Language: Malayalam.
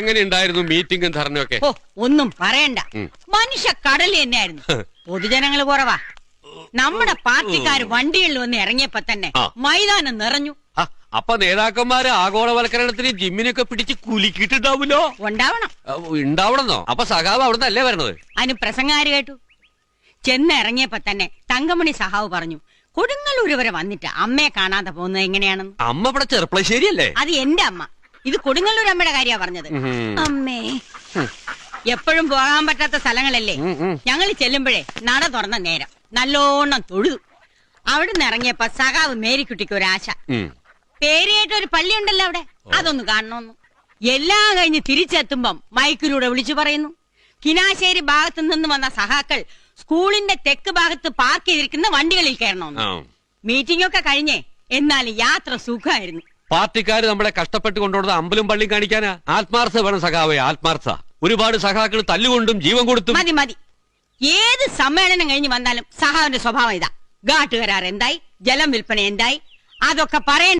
എങ്ങനെ ഉണ്ടായിരുന്നു മീറ്റിംഗും ധർണയൊക്കെ? ഓ ഒന്നും പറയണ്ട. മനുഷ്യ കടൽ തന്നെയായിരുന്നു. പൊതുജനങ്ങൾ കുറവാ. നമ്മുടെ പാർട്ടിക്കാർ വണ്ടികളിൽ വന്ന് ഇറങ്ങിയപ്പോ തന്നെ മൈതാനം നിറഞ്ഞു. അപ്പൊ നേതാക്കന്മാര് ആഗോളവൽക്കരണത്തിന് ജിമ്മിനൊക്കെ പിടിച്ച് കുലുക്കിയിട്ടുണ്ടാവുമല്ലോ? ഉണ്ടാവണം. ഉണ്ടാവണമെന്നോ? അപ്പൊ സഖാവ് അവിടുന്ന് അല്ലേ വരണത് അതിന് പ്രസംഗാര് കേട്ടു. ചെന്ന് ഇറങ്ങിയപ്പോ തന്നെ തങ്കമണി സഹാവ് പറഞ്ഞു കൊടുങ്ങല്ലൂര് വരെ വന്നിട്ട് അമ്മയെ കാണാതെ പോകുന്നത് എങ്ങനെയാണെന്ന്? അമ്മ ഇവിടെ ചെറുപ്പളശ്ശേരി അല്ലേ അത് എന്റെ അമ്മ. ഇത് കൊടുങ്ങല്ലൂർ അമ്മയുടെ കാര്യാ പറഞ്ഞത്. അമ്മേ. എപ്പോഴും പോകാൻ പറ്റാത്ത സ്ഥലങ്ങളല്ലേ. ഞങ്ങൾ ചെല്ലുമ്പോഴേ നട തുറന്ന നേരം. നല്ലോണം തൊഴുതു. അവിടുന്ന് ഇറങ്ങിയപ്പോ സഖാവ് മേരിക്കുട്ടിക്ക് ഒരു ആശ. പേരേറ്റ ഒരു പള്ളി ഉണ്ടല്ലോ അവിടെ അതൊന്ന് കാണണമെന്ന് എല്ലാം കഴിഞ്ഞ് തിരിച്ചെത്തുമ്പം മൈക്കിലൂടെ വിളിച്ചു പറയുന്നു. കിനാശ്ശേരി ഭാഗത്തു നിന്ന് വന്ന സഹാക്കൾ സ്കൂളിന്റെ തെക്ക് ഭാഗത്ത് പാർക്ക് ചെയ്തിരിക്കുന്ന വണ്ടികളിൽ കയറണമെന്ന് മീറ്റിംഗ് ഒക്കെ കഴിഞ്ഞേ. എന്നാൽ യാത്ര സുഖമായിരുന്നു. പാർട്ടിക്കാര് നമ്മളെ കഷ്ടപ്പെട്ട് കൊണ്ടുവന്നത് അമ്പലും പള്ളിയും കാണിക്കാനാ. ആത്മാർത്ഥ വേണം സഖാവേ ആത്മാർത്ഥ ഒരുപാട് സഖാക്കൾ തല്ലുകൊണ്ടും ജീവൻ കൊടുത്തും മതി മതി. ഏത് സമ്മേളനം കഴിഞ്ഞ് വന്നാലും സഹാവിന്റെ സ്വഭാവം ഇതാ. ഘാട്ട് കരാർ എന്തായി? ജലം വിൽപ്പന എന്തായി? അതൊക്കെ പറയണ്ട